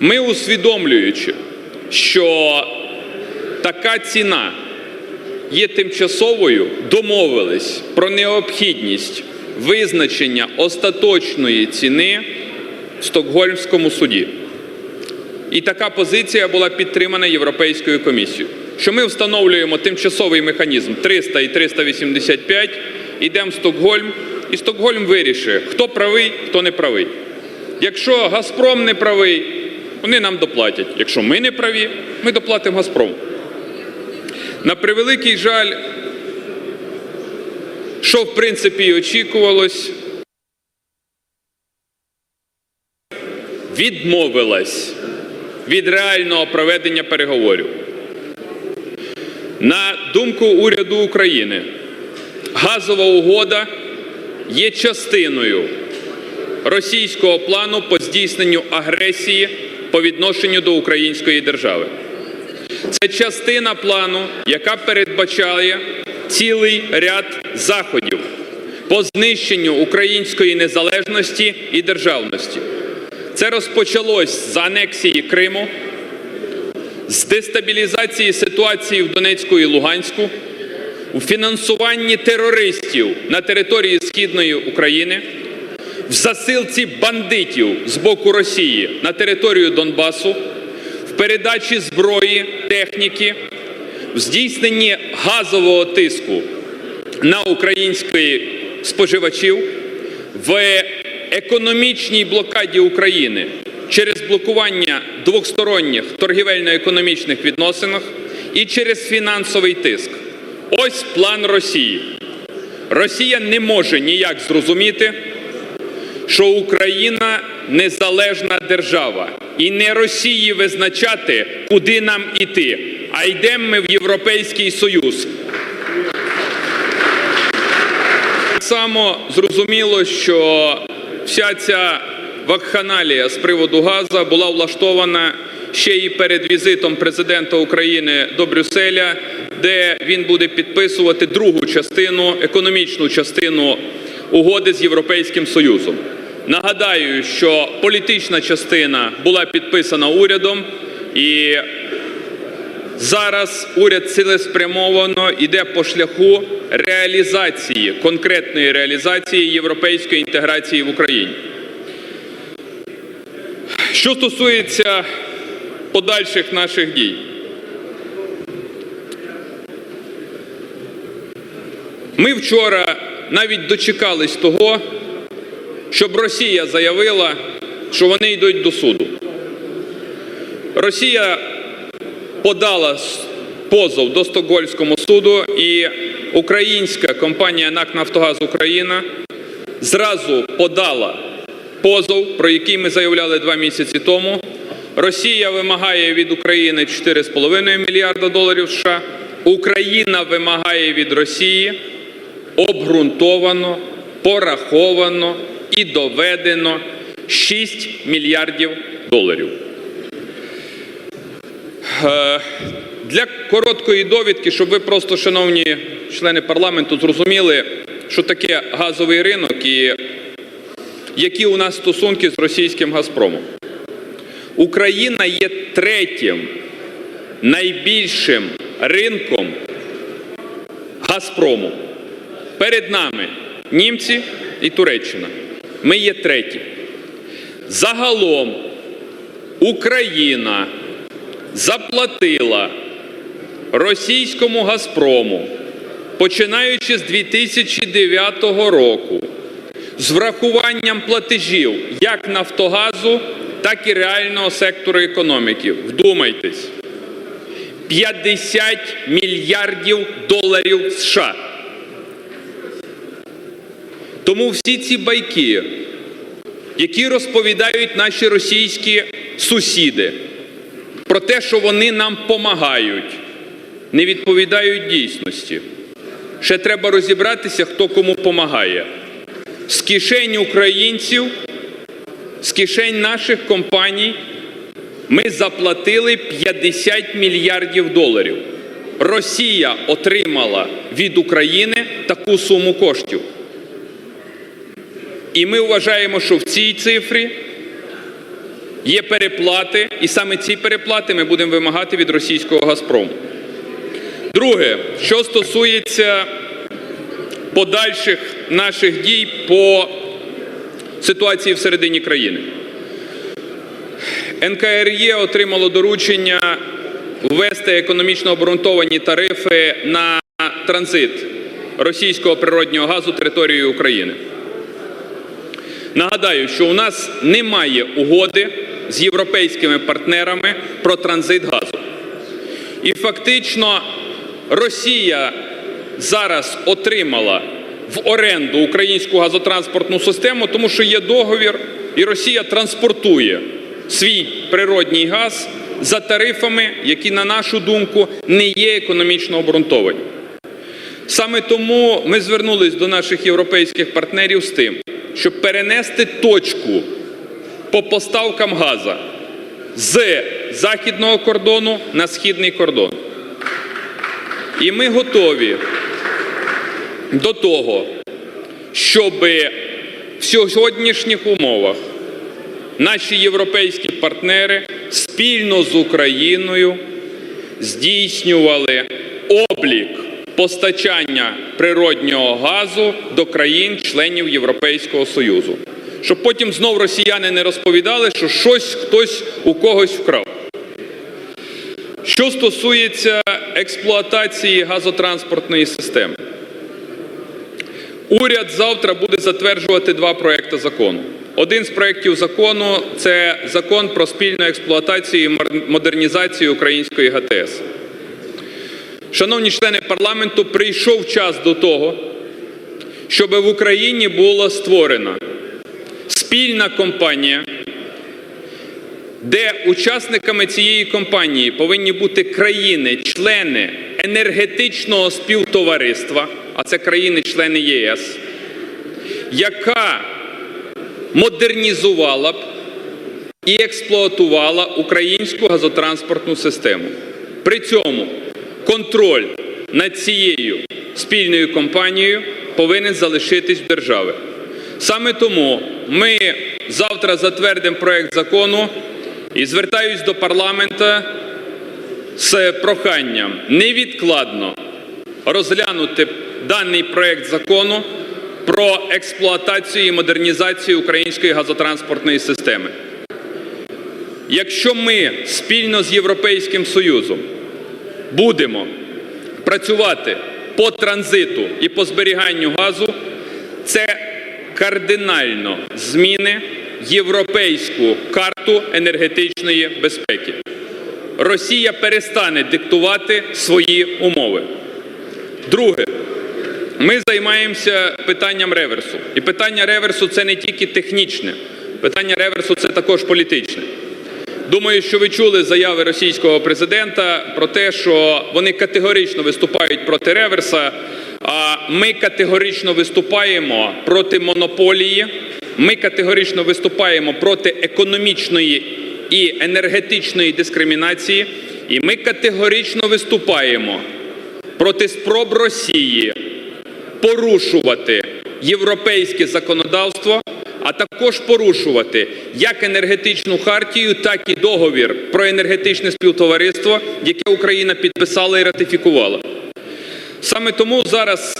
Ми усвідомлюючи, що така ціна є тимчасовою, домовились про необхідність визначення остаточної ціни в Стокгольмському суді. І така позиція була підтримана Європейською комісією, що ми встановлюємо тимчасовий механізм 300 і 385, йдемо в Стокгольм, і Стокгольм вирішує, хто правий, хто не правий. Якщо Газпром не правий, вони нам доплатять. Якщо ми не праві, ми доплатимо Газпрому. На превеликий жаль, що в принципі і очікувалось, відмовилась від реального проведення переговорів. На думку уряду України, газова угода є частиною російського плану по здійсненню агресії по відношенню до української держави. Це частина плану, яка передбачає цілий ряд заходів по знищенню української незалежності і державності. Це розпочалось з анексії Криму, з дестабілізації ситуації в Донецьку і Луганську, у фінансуванні терористів на території Східної України, в засилці бандитів з боку Росії на територію Донбасу, в передачі зброї, техніки, в здійсненні газового тиску на українських споживачів, в економічній блокаді України через блокування двосторонніх торгівельно-економічних відносинах і через фінансовий тиск. Ось план Росії. Росія не може ніяк зрозуміти, що Україна незалежна держава, і не Росії визначати, куди нам іти, а йдемо ми в Європейський Союз. Так само зрозуміло, що вся ця вакханалія з приводу газу була влаштована ще і перед візитом президента України до Брюсселя, де він буде підписувати другу частину, економічну частину угоди з Європейським Союзом. Нагадаю, що політична частина була підписана урядом і Зараз уряд цілеспрямовано йде по шляху реалізації, конкретної реалізації європейської інтеграції в Україні. Що стосується подальших наших дій, ми вчора навіть дочекались того, щоб Росія заявила, що вони йдуть до суду. Росія подала позов до Стокгольмського суду, і українська компанія НАК Нафтогаз Україна зразу подала позов, про який ми заявляли два місяці тому. Росія вимагає від України 4,5 мільярда доларів США. Україна вимагає від Росії обґрунтовано, пораховано і доведено 6 мільярдів доларів. Е, Для короткої довідки, щоб ви просто, шановні члени парламенту, зрозуміли, що таке газовий ринок і які у нас стосунки з російським Газпромом. Україна є третім найбільшим ринком Газпрому. Перед нами німці і Туреччина. Ми є треті. Загалом Україна заплатила російському Газпрому, починаючи з 2009 року, з врахуванням платежів як Нафтогазу, так і реального сектору економіки. Вдумайтесь, 50 мільярдів доларів США. Тому всі ці байки, які розповідають наші російські сусіди, про те, що вони нам помагають, не відповідають дійсності. Ще треба розібратися, хто кому помагає. З кишень українців, з кишень наших компаній ми заплатили 50 мільярдів доларів. Росія отримала від України таку суму коштів. І ми вважаємо, що в цій цифрі Є переплати, і саме ці переплати ми будемо вимагати від російського Газпрому. Друге, що стосується подальших наших дій по ситуації всередині країни. НКРЄ отримало доручення ввести економічно обґрунтовані тарифи на транзит російського природнього газу територією України. Нагадаю, що у нас немає угоди з європейськими партнерами про транзит газу. І фактично Росія зараз отримала в оренду українську газотранспортну систему, тому що є договір, і Росія транспортує свій природній газ за тарифами, які, на нашу думку, не є економічно обґрунтовані. Саме тому ми звернулись до наших європейських партнерів з тим, щоб перенести точку по поставкам газа з західного кордону на східний кордон. І ми готові до того, щоб в сьогоднішніх умовах наші європейські партнери спільно з Україною здійснювали облік постачання природнього газу до країн-членів Європейського Союзу. Щоб потім знов росіяни не розповідали, що щось хтось у когось вкрав. Що стосується експлуатації газотранспортної системи, уряд завтра буде затверджувати два проекти закону. Один з проєктів закону це закон про спільну експлуатацію і модернізацію української ГТС. Шановні члени парламенту, прийшов час до того, щоб в Україні була створена спільна компанія, де учасниками цієї компанії повинні бути країни, члени енергетичного співтовариства, а це країни-члени ЄС, яка модернізувала б і експлуатувала українську газотранспортну систему. При цьому контроль над цією спільною компанією повинен залишитись в держави. Саме тому ми завтра затвердимо проект закону і звертаюсь до парламента з проханням невідкладно розглянути даний проект закону про експлуатацію і модернізацію української газотранспортної системи. Якщо ми спільно з Європейським Союзом будемо працювати по транзиту і по зберіганню газу, це кардинально зміни європейську карту енергетичної безпеки. Росія перестане диктувати свої умови. Друге, ми займаємося питанням реверсу. І питання реверсу це не тільки технічне, питання реверсу це також політичне. Думаю, що ви чули заяви російського президента про те, що вони категорично виступають проти реверса. А ми категорично виступаємо проти монополії. Ми категорично виступаємо проти економічної і енергетичної дискримінації, і ми категорично виступаємо проти спроб Росії порушувати європейське законодавство, а також порушувати як енергетичну хартію, так і договір про енергетичне співтовариство, яке Україна підписала і ратифікувала. Саме тому зараз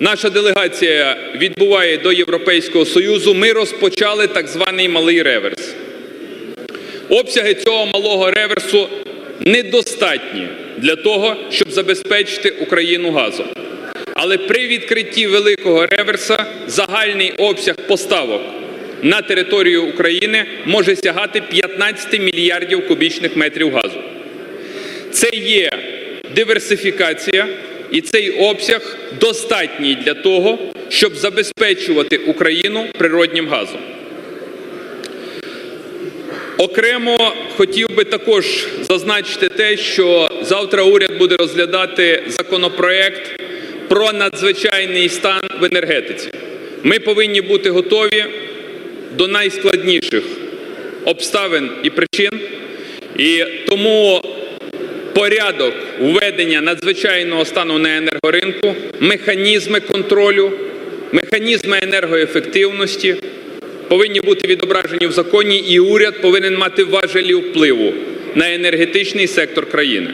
наша делегація відбуває до Європейського Союзу. Ми розпочали так званий малий реверс. Обсяги цього малого реверсу недостатні для того, щоб забезпечити Україну газом. Але при відкритті великого реверса загальний обсяг поставок на територію України може сягати 15 мільярдів кубічних метрів газу. Це є диверсифікація, і цей обсяг достатній для того, щоб забезпечувати Україну природнім газом. Окремо хотів би також зазначити те, що завтра уряд буде розглядати законопроект про надзвичайний стан в енергетиці. Ми повинні бути готові до найскладніших обставин і причин, і тому порядок введення надзвичайного стану на енергоринку, механізми контролю, механізми енергоефективності повинні бути відображені в законі, і уряд повинен мати важелі впливу на енергетичний сектор країни.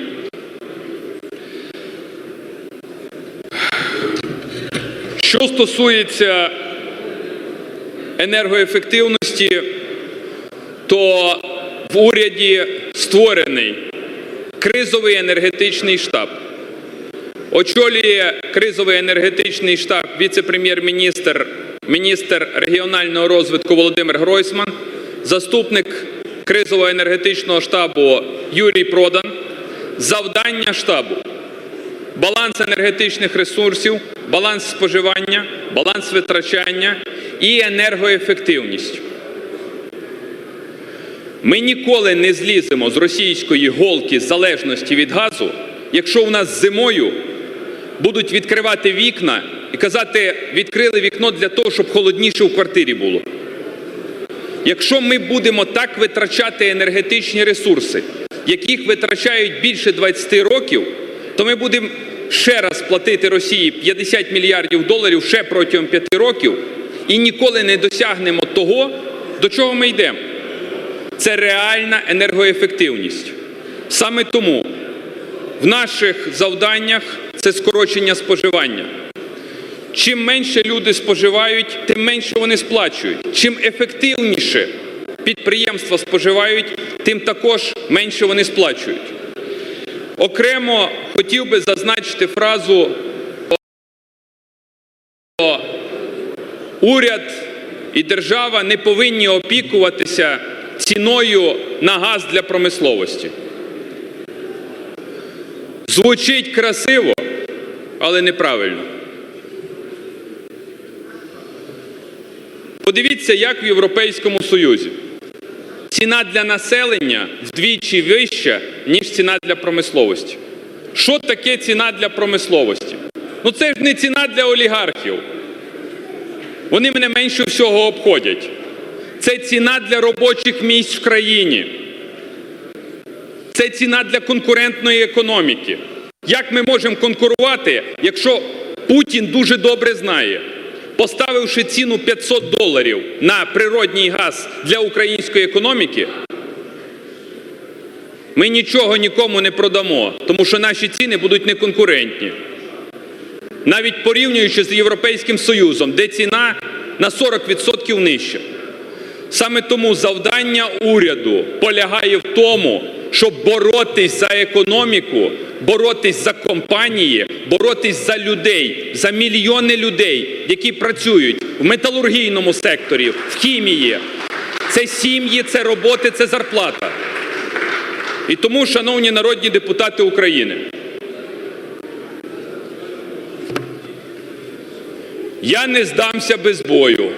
Що стосується енергоефективності, то в уряді створений кризовий енергетичний штаб. Очолює кризовий енергетичний штаб віце-прем'єр-міністр, міністр регіонального розвитку Володимир Гройсман, заступник кризового енергетичного штабу Юрій Продан. Завдання штабу баланс енергетичних ресурсів, баланс споживання, баланс витрачання і енергоефективність. Ми ніколи не зліземо з російської голки залежності від газу, якщо у нас зимою будуть відкривати вікна і казати, відкрили вікно для того, щоб холодніше у квартирі було. Якщо ми будемо так витрачати енергетичні ресурси, яких витрачають більше 20 років, то ми будемо ще раз платити Росії 50 мільярдів доларів ще протягом 5 років і ніколи не досягнемо того, до чого ми йдемо. Це реальна енергоефективність. Саме тому в наших завданнях це скорочення споживання. Чим менше люди споживають, тим менше вони сплачують. Чим ефективніше підприємства споживають, тим також менше вони сплачують. Окремо хотів би зазначити фразу уряд і держава не повинні опікуватися ціною на газ для промисловості. Звучить красиво, але неправильно. Подивіться, як в Європейському Союзі. Ціна для населення вдвічі вища, ніж ціна для промисловості. Що таке ціна для промисловості? Ну це ж не ціна для олігархів. Вони мене менше всього обходять. Це ціна для робочих місць в країні. Це ціна для конкурентної економіки. Як ми можемо конкурувати, якщо Путін дуже добре знає, поставивши ціну 500 доларів на природній газ для української економіки, ми нічого нікому не продамо, тому що наші ціни будуть неконкурентні. Навіть порівнюючи з Європейським Союзом, де ціна на 40% нижча. Саме тому завдання уряду полягає в тому, щоб боротись за економіку, боротись за компанії, боротись за людей, за мільйони людей, які працюють в металургійному секторі, в хімії. Це сім'ї, це роботи, це зарплата. І тому, шановні народні депутати України, я не здамся без бою.